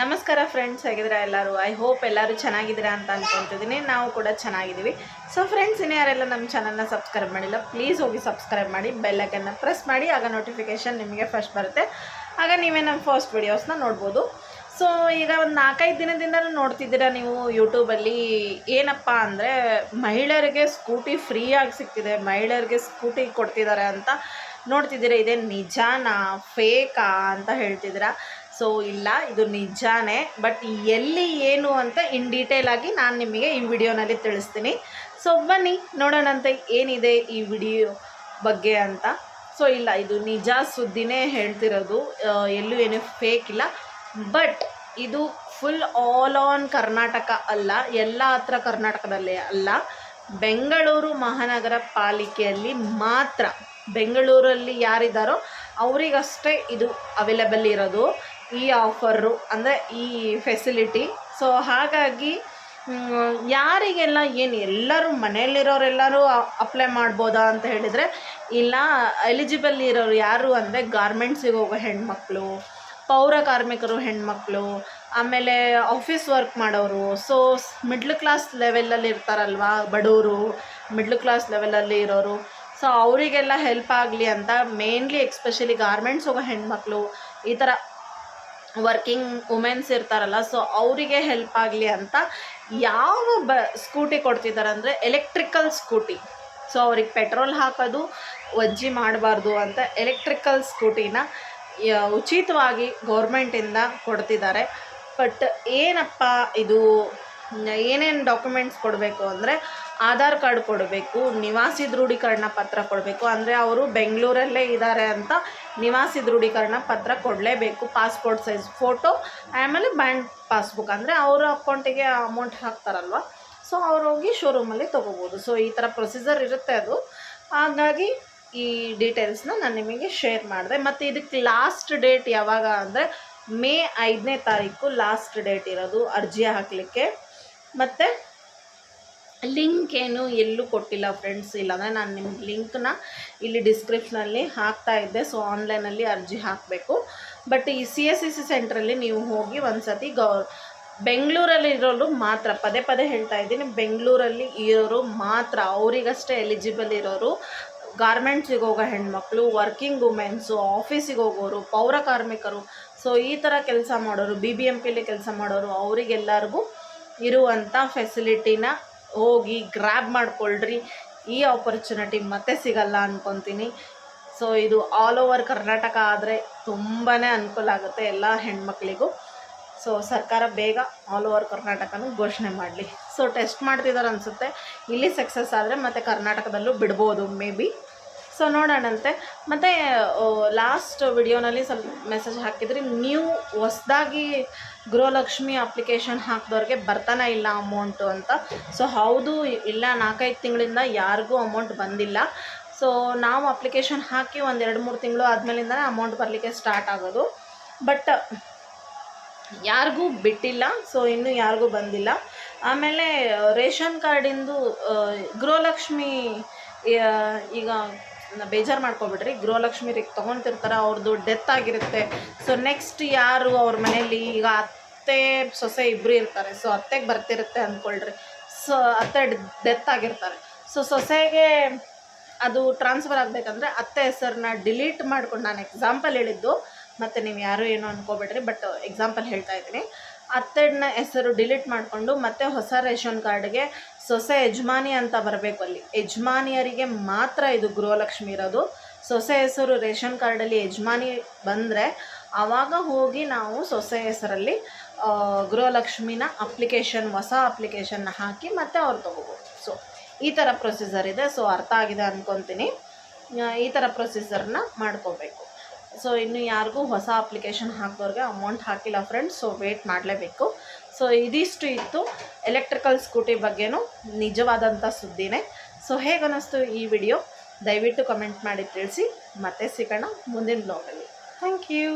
ನಮಸ್ಕಾರ ಫ್ರೆಂಡ್ಸ್ ಹೇಗಿದ್ದೀರಾ ಎಲ್ಲರೂ? ಐ ಹೋಪ್ ಎಲ್ಲರೂ ಚೆನ್ನಾಗಿದ್ದೀರಾ ಅಂತ ಅನ್ಕೊತಿದ್ದೀನಿ. ನಾವು ಕೂಡ ಚೆನ್ನಾಗಿದ್ದೀವಿ. ಸೊ ಫ್ರೆಂಡ್ಸ್ ಇನ್ನು ಯಾರೆಲ್ಲ ನಮ್ಮ ಚಾನಲ್ನ ಸಬ್ಸ್ಕ್ರೈಬ್ ಮಾಡಿಲ್ಲ ಪ್ಲೀಸ್ ಹೋಗಿ ಸಬ್ಸ್ಕ್ರೈಬ್ ಮಾಡಿ ಬೆಲ್ಲೈಕನ್ನ ಪ್ರೆಸ್ ಮಾಡಿ, ಆಗ ನೋಟಿಫಿಕೇಷನ್ ನಿಮಗೆ ಫಸ್ಟ್ ಬರುತ್ತೆ. ಆಗ ನೀವೇ ನಮ್ಮ ಫಸ್ಟ್ ವೀಡಿಯೋಸ್ನ ನೋಡ್ಬೋದು. ಸೊ ಈಗ ಒಂದು ನಾಲ್ಕೈದು ದಿನದಿಂದಲೂ ನೋಡ್ತಿದ್ದೀರಾ ನೀವು ಯೂಟ್ಯೂಬಲ್ಲಿ ಏನಪ್ಪ ಅಂದರೆ ಮಹಿಳೆಯರಿಗೆ ಸ್ಕೂಟಿ ಫ್ರೀಯಾಗಿ ಸಿಗ್ತಿದೆ ಮಹಿಳೆಯರಿಗೆ ಸ್ಕೂಟಿ ಕೊಡ್ತಿದ್ದಾರೆ ಅಂತ ನೋಡ್ತಿದ್ದೀರಾ? ಇದೇ ನಿಜಾನಾ ಫೇಕಾ ಅಂತ ಹೇಳ್ತಿದ್ದೀರಾ? ಸೊ ಇಲ್ಲ, ಇದು ನಿಜಾನೇ. ಬಟ್ ಎಲ್ಲಿ, ಏನು ಅಂತ ಇನ್ ಡೀಟೇಲ್ ಆಗಿ ನಾನು ನಿಮಗೆ ಈ ವಿಡಿಯೋನಲ್ಲಿ ತಿಳಿಸ್ತೀನಿ. ಸೊ ಬನ್ನಿ ನೋಡೋಣಂತೆ ಏನಿದೆ ಈ ವಿಡಿಯೋ ಬಗ್ಗೆ ಅಂತ. ಸೊ ಇಲ್ಲ, ಇದು ನಿಜ ಸುದ್ದಿನೇ ಹೇಳ್ತಿರೋದು. ಎಲ್ಲೂ ಏನು ಫೇಕ್ ಇಲ್ಲ. ಬಟ್ ಇದು ಫುಲ್ ಆಲ್ ಆನ್ ಕರ್ನಾಟಕ ಅಲ್ಲ. ಎಲ್ಲ ಹತ್ರ ಕರ್ನಾಟಕದಲ್ಲಿ ಅಲ್ಲ. ಬೆಂಗಳೂರು ಮಹಾನಗರ ಪಾಲಿಕೆಯಲ್ಲಿ ಮಾತ್ರ. ಬೆಂಗಳೂರಲ್ಲಿ ಯಾರಿದ್ದಾರೋ, ಅವರಿಗಷ್ಟೇ ಇದು ಅವೈಲೇಬಲ್ ಇರೋದು. ಈ ಆಫರು ಅಂದರೆ ಈ ಫೆಸಿಲಿಟಿ ಸೊ ಹಾಗಾಗಿ ಯಾರಿಗೆಲ್ಲ ಏನು ಎಲ್ಲರೂ ಮನೆಯಲ್ಲಿರೋರೆಲ್ಲರೂ ಅಪ್ಲೈ ಮಾಡ್ಬೋದಾ ಅಂತ ಹೇಳಿದರೆ, ಇಲ್ಲ ಎಲಿಜಿಬಲ್ ಇರೋರು ಯಾರು ಅಂದರೆ ಗಾರ್ಮೆಂಟ್ಸಿಗೆ ಹೋಗೋ ಹೆಣ್ಮಕ್ಳು, ಪೌರ ಕಾರ್ಮಿಕರು ಹೆಣ್ಮಕ್ಳು, ಆಮೇಲೆ ಆಫೀಸ್ ವರ್ಕ್ ಮಾಡೋರು. ಸೊ ಮಿಡ್ಲ್ ಕ್ಲಾಸ್ ಲೆವೆಲಲ್ಲಿ ಇರ್ತಾರಲ್ವಾ ಬಡವರು ಮಿಡ್ಲ್ ಕ್ಲಾಸ್ ಲೆವೆಲಲ್ಲಿ ಇರೋರು. ಸೊ ಅವರಿಗೆಲ್ಲ ಹೆಲ್ಪ್ ಆಗಲಿ ಅಂತ ಮೇನ್ಲಿ ಎಕ್ಸ್ಪೆಷಲಿ ಗಾರ್ಮೆಂಟ್ಸ್ ಹೋಗೋ ಹೆಣ್ಮಕ್ಳು, ಈ ಥರ ವರ್ಕಿಂಗ್ ವುಮೆನ್ಸ್ ಇರ್ತಾರಲ್ಲ ಸೊ ಅವರಿಗೆ ಹೆಲ್ಪ್ ಆಗಲಿ ಅಂತ ಯಾವ ಬ ಸ್ಕೂಟಿ ಕೊಡ್ತಿದ್ದಾರೆ ಅಂದರೆ ಎಲೆಕ್ಟ್ರಿಕಲ್ ಸ್ಕೂಟಿ ಸೊ ಅವ್ರಿಗೆ ಪೆಟ್ರೋಲ್ ಹಾಕೋದು, ವಜ್ಜಿ ಮಾಡಬಾರ್ದು ಅಂತ ಎಲೆಕ್ಟ್ರಿಕಲ್ ಸ್ಕೂಟಿನ ಉಚಿತವಾಗಿ ಗೌರ್ಮೆಂಟಿಂದ ಕೊಡ್ತಿದ್ದಾರೆ ಬಟ್ ಏನಪ್ಪ ಇದು ಏನೇನು ಡಾಕ್ಯುಮೆಂಟ್ಸ್ ಕೊಡಬೇಕು ಅಂದರೆ ಆಧಾರ್ ಕಾರ್ಡ್ ಕೊಡಬೇಕು, ನಿವಾಸಿ ದೃಢೀಕರಣ ಪತ್ರ ಕೊಡಬೇಕು. ಅಂದರೆ ಅವರು ಬೆಂಗಳೂರಲ್ಲೇ ಇದ್ದಾರೆ ಅಂತ ನಿವಾಸಿ ದೃಢೀಕರಣ ಪತ್ರ ಕೊಡಲೇಬೇಕು. ಪಾಸ್ಪೋರ್ಟ್ ಸೈಜ್ ಫೋಟೋ ಆಮೇಲೆ ಬ್ಯಾಂಕ್ ಪಾಸ್ಬುಕ್ ಅಂದರೆ ಅವರ ಅಕೌಂಟಿಗೆ ಅಮೌಂಟ್ ಹಾಕ್ತಾರಲ್ವ? ಸೊ ಅವ್ರು ಹೋಗಿ ಶೋರೂಮಲ್ಲಿ ತೊಗೋಬೋದು. ಸೊ ಈ ಥರ ಪ್ರೊಸೀಜರ್ ಇರುತ್ತೆ ಅದು. ಹಾಗಾಗಿ ಈ ಡೀಟೇಲ್ಸ್ನ ನಾನು ನಿಮಗೆ ಶೇರ್ ಮಾಡಿದೆ. ಮತ್ತು ಇದಕ್ಕೆ ಲಾಸ್ಟ್ ಡೇಟ್ ಯಾವಾಗ ಅಂದರೆ ಮೇ ಐದನೇ ತಾರೀಕು ಲಾಸ್ಟ್ ಡೇಟ್ ಇರೋದು. ಅರ್ಜಿ ಹಾಕಲಿಕ್ಕೆ. ಮತ್ತು ಲಿಂಕ್ ಏನು ಎಲ್ಲೂ ಕೊಟ್ಟಿಲ್ಲ ಫ್ರೆಂಡ್ಸ್ ಇಲ್ಲಾಂದರೆ ನಾನು ನಿಮ್ಗೆ ಲಿಂಕ್ನ ಇಲ್ಲಿ ಡಿಸ್ಕ್ರಿಪ್ಷನಲ್ಲಿ ಹಾಕ್ತಾ ಇದ್ದೆ. ಸೊ ಆನ್ಲೈನಲ್ಲಿ ಅರ್ಜಿ ಹಾಕಬೇಕು. ಬಟ್ ಈ ಸಿ ಎಸ್ ಸಿ ಸಿ ಸೆಂಟ್ರಲ್ಲಿ ನೀವು ಹೋಗಿ ಒಂದು ಸತಿ ಗೌ, ಬೆಂಗಳೂರಲ್ಲಿ ಇರೋರು ಮಾತ್ರ, ಪದೇ ಪದೇ ಹೇಳ್ತಾ ಇದ್ದೀನಿ, ಬೆಂಗಳೂರಲ್ಲಿ ಇರೋರು ಮಾತ್ರ, ಅವರಿಗಷ್ಟೇ ಎಲಿಜಿಬಲ್ ಇರೋರು ಗಾರ್ಮೆಂಟ್ಸಿಗೆ ಹೋಗೋ ಹೆಣ್ಮಕ್ಳು ವರ್ಕಿಂಗ್ ವುಮೆನ್ಸು ಆಫೀಸಿಗೆ ಹೋಗೋರು, ಪೌರ ಕಾರ್ಮಿಕರು. ಸೊ ಈ ಥರ ಕೆಲಸ ಮಾಡೋರು ಬಿ ಬಿ ಎಂ ಪಿಲಿ ಕೆಲಸ ಮಾಡೋರು, ಅವರಿಗೆಲ್ಲರಿಗೂ ಇರುವಂಥ ಫೆಸಿಲಿಟಿನ ಹೋಗಿ ಗ್ರ್ಯಾಬ್ ಮಾಡ್ಕೊಳ್ರಿ. ಈ ಆಪರ್ಚುನಿಟಿ ಮತ್ತೆ ಸಿಗಲ್ಲ ಅಂದ್ಕೊತೀನಿ ಸೊ ಇದು ಆಲ್ ಓವರ್ ಕರ್ನಾಟಕ ಆದರೆ ತುಂಬಾ ಅನುಕೂಲ ಆಗುತ್ತೆ ಎಲ್ಲ ಹೆಣ್ಮಕ್ಳಿಗೂ. ಸೊ ಸರ್ಕಾರ ಬೇಗ ಆಲ್ ಓವರ್ ಕರ್ನಾಟಕನೂ ಘೋಷಣೆ ಮಾಡಲಿ. ಸೊ ಟೆಸ್ಟ್ ಮಾಡ್ತಿದ್ದಾರೆ ಅನಿಸುತ್ತೆ. ಇಲ್ಲಿ ಸಕ್ಸಸ್ ಆದರೆ ಮತ್ತು ಕರ್ನಾಟಕದಲ್ಲೂ ಬಿಡ್ಬೋದು ಮೇ ಬಿ ಸೊ ನೋಡೋಣಂತೆ. ಮತ್ತು ಲಾಸ್ಟ್ ವಿಡಿಯೋನಲ್ಲಿ ಸ್ವಲ್ಪ ಮೆಸೇಜ್ ಹಾಕಿದ್ರಿ. ನೀವು ಹೊಸ್ದಾಗಿ ಗೃಹಲಕ್ಷ್ಮಿ ಅಪ್ಲಿಕೇಶನ್ ಹಾಕಿದವ್ರಿಗೆ ಬರ್ತಾನೆ ಇಲ್ಲ ಅಮೌಂಟು ಅಂತ. ಸೊ ಹೌದು, ಇಲ್ಲ, ನಾಲ್ಕೈದು ತಿಂಗಳಿಂದ ಯಾರಿಗೂ ಅಮೌಂಟ್ ಬಂದಿಲ್ಲ. ಸೊ ನಾವು ಅಪ್ಲಿಕೇಶನ್ ಹಾಕಿ ಒಂದು ಎರಡು ಮೂರು ತಿಂಗಳು ಆದಮೇಲಿಂದನೇ ಅಮೌಂಟ್ ಬರಲಿಕ್ಕೆ ಸ್ಟಾರ್ಟ್ ಆಗೋದು. ಬಟ್ ಯಾರಿಗೂ ಬಿಟ್ಟಿಲ್ಲ. ಸೊ ಇನ್ನೂ ಯಾರಿಗೂ ಬಂದಿಲ್ಲ. ಆಮೇಲೆ, ರೇಷನ್ ಕಾರ್ಡಿಂದು ಗೃಹಲಕ್ಷ್ಮಿ ಈಗ ಬೇಜಾರು ಮಾಡ್ಕೊಬಿಡ್ರಿ. ಗೃಹಲಕ್ಷ್ಮಿ ರೀ ತೊಗೊತಿರ್ತಾರೆ ಅವ್ರದ್ದು ಡೆತ್ ಆಗಿರುತ್ತೆ. ಸೊ ನೆಕ್ಸ್ಟ್ ಯಾರು ಅವ್ರ ಮನೇಲಿ ಈಗ ಅತ್ತೆ, ಸೊಸೆ ಇಬ್ಬರು ಇರ್ತಾರೆ. ಸೊ ಅತ್ತೆಗೆ ಬರ್ತಿರುತ್ತೆ ಅಂದ್ಕೊಳ್ರಿ ಸೊ ಅತ್ತೆ ಡೆತ್ ಆಗಿರ್ತಾರೆ. ಸೊ ಸೊಸೆಗೆ ಅದು ಟ್ರಾನ್ಸ್ಫರ್ ಆಗಬೇಕಂದ್ರೆ ಅತ್ತೆ ಹೆಸರನ್ನ ಡಿಲೀಟ್ ಮಾಡ್ಕೊಂಡು ನಾನು ಎಕ್ಸಾಂಪಲ್ ಹೇಳಿದ್ದು. ಮತ್ತು ನೀವು ಯಾರು ಏನೋ ಅನ್ಕೋಬೇಡ್ರಿ ಬಟ್ ಎಕ್ಸಾಂಪಲ್ ಹೇಳ್ತಾ ಇದ್ದೀನಿ. ಅತ್ತೆನ ಹೆಸರು ಡಿಲೀಟ್ ಮಾಡಿಕೊಂಡು ಮತ್ತೆ ಹೊಸ ರೇಷನ್ ಕಾರ್ಡ್ಗೆ ಸೊಸೆ ಯಜಮಾನಿ ಅಂತ ಬರಬೇಕು ಅಲ್ಲಿ. ಯಜಮಾನಿಯರಿಗೆ ಮಾತ್ರ ಇದು ಗೃಹಲಕ್ಷ್ಮಿ ಇರೋದು. ಸೊಸೆ ಹೆಸರು ರೇಷನ್ ಕಾರ್ಡಲ್ಲಿ ಯಜಮಾನಿ ಬಂದರೆ ಆವಾಗ ಹೋಗಿ ನಾವು ಸೊಸೆ ಹೆಸರಲ್ಲಿ ಗೃಹಲಕ್ಷ್ಮಿನ ಅಪ್ಲಿಕೇಶನ್ ಹೊಸ ಅಪ್ಲಿಕೇಶನ್ನ ಹಾಕಿ ಮತ್ತೆ ಅವ್ರು ತೊಗೋಬೋದು. ಸೊ ಈ ಥರ ಪ್ರೊಸೀಜರ್ ಇದೆ. ಸೊ ಅರ್ಥ ಆಗಿದೆ ಅಂದ್ಕೊತೀನಿ ಈ ಥರ ಪ್ರೊಸೀಜರ್ನ ಮಾಡ್ಕೋಬೇಕು. ಸೊ ಇನ್ನು ಯಾರಿಗೂ ಹೊಸ ಅಪ್ಲಿಕೇಶನ್ ಹಾಕೋರ್ಗೆ ಅಮೌಂಟ್ ಹಾಕಿಲ್ಲ ಫ್ರೆಂಡ್ಸ್ ಸೊ ವೇಟ್ ಮಾಡಲೇಬೇಕು. ಸೊ ಇದಿಷ್ಟು ಇತ್ತು ಎಲೆಕ್ಟ್ರಿಕಲ್ ಸ್ಕೂಟಿ ಬಗ್ಗೆನೂ ನಿಜವಾದಂಥ ಸುದ್ದಿನೇ. ಸೊ ಹೇಗನ್ನಿಸ್ತು ಈ ವಿಡಿಯೋ ದಯವಿಟ್ಟು ಕಮೆಂಟ್ ಮಾಡಿ ತಿಳಿಸಿ. ಮತ್ತೆ ಸಿಗೋಣ ಮುಂದಿನ ಬ್ಲಾಗಲ್ಲಿ ಥ್ಯಾಂಕ್ ಯು